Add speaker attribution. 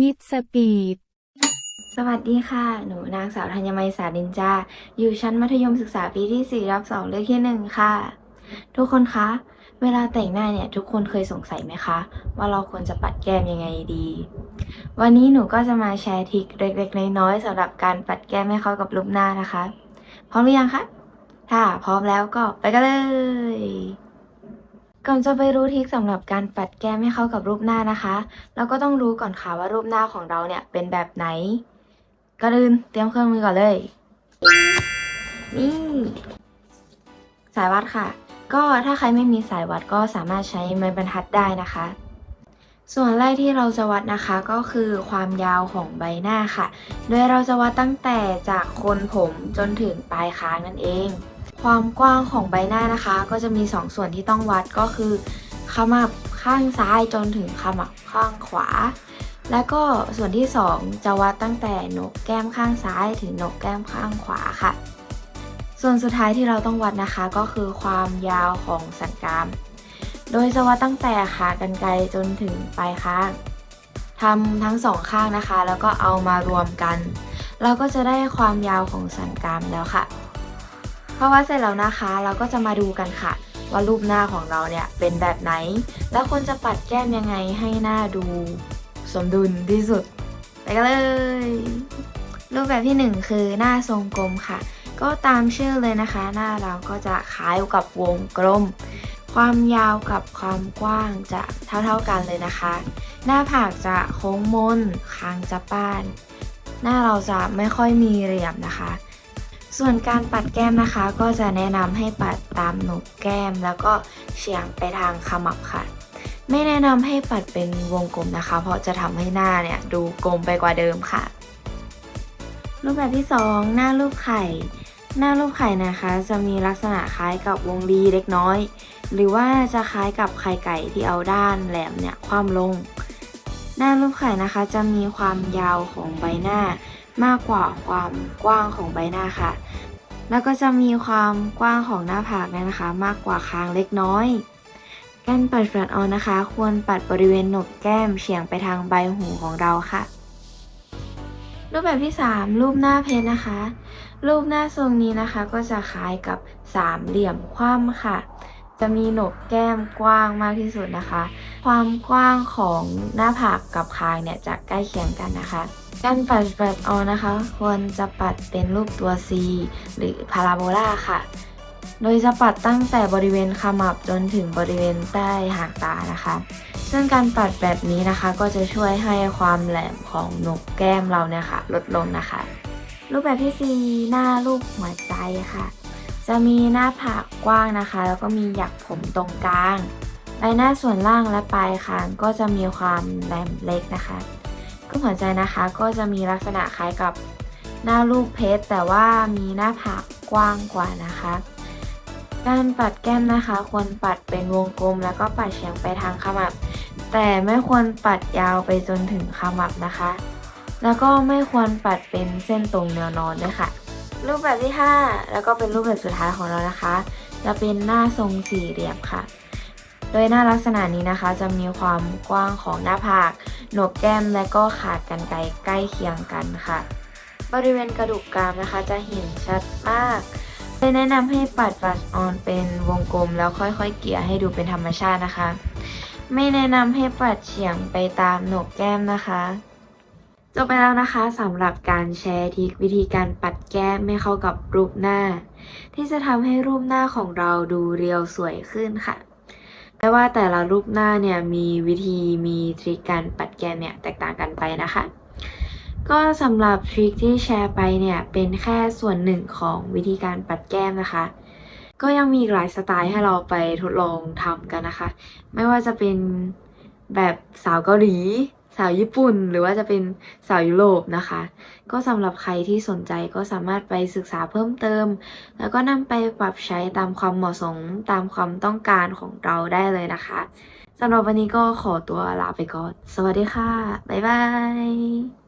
Speaker 1: มิดสปีด
Speaker 2: สวัสดีค่ะ หนูนางสาวธัญมัยสารินจา อยู่ชั้นมัธยมศึกษาปีที่ 4 รับ 2 เลขที่ 1 ค่ะ ทุกคนคะ เวลาแต่งหน้าเนี่ย ทุกคนเคยสงสัยไหมคะ ว่าเราควรจะปัดแก้มยังไงดี วันนี้หนูก็จะมาแชร์ทริคเล็กๆ น้อยๆสำหรับการปัดแก้มให้เข้ากับรูปหน้านะคะ พร้อมหรือยังคะ ถ้าพร้อมแล้วก็ไปกันเลย ก่อนจะไปรู้ทิคสำหรับการปัดแก้มให้เข้ากับรูปหน้านะคะ เราก็ต้องรู้ก่อนค่ะว่ารูปหน้าของเราเนี่ยเป็นแบบไหนก่อนอื่นเตรียมเครื่องมือก่อนเลย นี่ สายวัดค่ะ ก็ถ้าใครไม่มีสายวัดก็สามารถใช้ไม้บรรทัดได้นะคะ ส่วนแรกที่เราจะวัดนะคะก็คือความยาวของใบหน้าค่ะ โดยเราจะวัดตั้งแต่จากโคนผมจนถึงปลายคางนั่นเอง ความกว้างของใบหน้านะคะ ก็จะมี 2 ส่วนที่ต้องวัดก็คือขมับข้างซ้ายจนถึงขมับข้างขวา แล้วก็ส่วนที่ 2 จะวัดตั้งแต่โหนกแก้มข้างซ้ายถึงโหนกแก้มข้างขวาค่ะ ส่วนสุดท้ายที่เราต้องวัดนะคะก็คือความยาวของสันกราม โดยจะวัดตั้งแต่ขากรรไกรจนถึงปลายข้างทำทั้งสองข้างนะคะ แล้วก็เอามารวมกัน เราก็จะได้ความยาวของสันกรามแล้วค่ะ พอวัดเสร็จแล้วนะคะ เราก็จะมาดูกันค่ะ ว่ารูปหน้าของเราเนี่ยเป็นแบบไหน แล้วควรจะปัดแก้มยังไงให้หน้าดู สมดุลที่สุด ไปกันเลย รูปแบบที่หนึ่งคือหน้าทรงกลมค่ะ ก็ตามชื่อเลยนะคะ หน้าเราก็จะคล้ายกับวงกลม ความยาวกับความกว้างจะเท่าๆกันเลยนะคะ หน้าผากจะโค้งมนคางจะป้าน หน้าเราจะไม่ค่อยมีเหลี่ยมนะคะ ส่วนการปัดแก้มนะคะก็จะแนะนำให้ปัดตามหนกแก้ม แล้วก็เฉียงไปทางขมับค่ะ ไม่แนะนำให้ปัดเป็นวงกลมนะคะ เพราะจะทำให้หน้าเนี่ยดูกลมไปกว่าเดิมค่ะ รูปแบบที่ 2 หน้ารูปไข่ หน้ารูปไข่นะคะ จะมีลักษณะคล้ายกับวงรีเล็กน้อย หรือว่าจะคล้ายกับไข่ไก่ที่เอาด้านแหลมเนี่ยคว่ำลง หน้ารูปไข่นะคะจะมีความยาวของใบหน้า มากกว่าความกว้างของใบหน้าค่ะ แล้วก็จะมีความกว้างของหน้าผากนี่นะคะ มากกว่าคางเล็กน้อยการปัดแฟลตออนนะคะ ควรปัดบริเวณหนกแก้มเฉียงไปทางใบหูของเราค่ะ รูปแบบที่ 3 รูปหน้าเพชรนะคะ รูปหน้าทรงนี้นะคะก็จะคล้ายกับสามเหลี่ยมคว่ำค่ะ จะมีโหนกแก้มกว้างมากที่สุดนะคะ ความกว้างของหน้าผากกับคางเนี่ยจะใกล้เคียงกันนะคะ การปัดแฟลตออนนะคะ ควรจะปัดเป็นรูปตัว C หรือพาราโบลาค่ะ โดยจะปัดตั้งแต่บริเวณขมับจนถึงบริเวณใต้หางตานะคะ ซึ่งการปัดแบบนี้นะคะก็จะช่วยให้ความแหลมของหนกแก้มเราเนี่ยค่ะลดลงนะคะ รูปแบบที่ 4 หน้ารูปหัวใจค่ะ จะมีหน้าผากกว้างนะคะ แล้วก็มีหยักผมตรงกลางใบหน้าส่วนล่างและปลายคางก็จะมีความแหลมเล็กนะคะก็หัวใจนะคะก็จะมีลักษณะคล้ายกับหน้ารูปเพชรแต่ว่ามีหน้าผากกว้างกว่านะคะ การปัดแก้มนะคะ ควรปัดเป็นวงกลม แล้วก็ปัดเฉียงไปทางขมับ แต่ไม่ควรปัดยาวไปจนถึงขมับนะคะ แล้วก็ไม่ควรปัดเป็นเส้นตรงแนวนอนด้วยค่ะ รูปแบบที่ 5 แล้วก็เป็นรูปแบบสุดท้ายของเรานะคะ จะเป็นหน้าทรงสี่เหลี่ยมค่ะ โดยหน้าลักษณะนี้นะคะ จะมีความกว้างของหน้าผากโหนกแก้มและก็ขาดกันไกลใกล้เคียงกันค่ะ บริเวณกระดูกกรามนะคะ จะเห็นชัดมากเลยแนะนำให้ปัดฟัสออนเป็นวงกลมแล้วค่อยๆ เกี่ยให้ดูเป็นธรรมชาตินะคะ ไม่แนะนำให้ปัดเฉียงไปตามโหนกแก้มนะคะ จบไปแล้วนะคะสำหรับการแชร์ทริควิธีการปัดแก้มให้เข้ากับรูปหน้า ที่จะทำให้รูปหน้าของเราดูเรียวสวยขึ้นค่ะแต่ว่าแต่ละรูปหน้าเนี่ยมีวิธีมีทริคการปัดแก้มเนี่ยแตกต่างกันไปนะคะ ก็สำหรับทริคที่แชร์ไปเนี่ยเป็นแค่ส่วนหนึ่งของวิธีการปัดแก้มนะคะ ก็ยังมีหลายสไตล์ให้เราไปทดลองทำกันนะคะ ไม่ว่าจะเป็นแบบสาวเกาหลี สาวญี่ปุ่น หรือว่าจะเป็นสาวยุโรปนะคะ ก็สำหรับใครที่สนใจก็สามารถไปศึกษาเพิ่มเติม แล้วก็นำไปปรับใช้ตามความเหมาะสมตามความต้องการของเราได้เลยนะคะสำหรับวันนี้ก็ขอตัวลาไปก่อน สวัสดีค่ะ บ๊ายบาย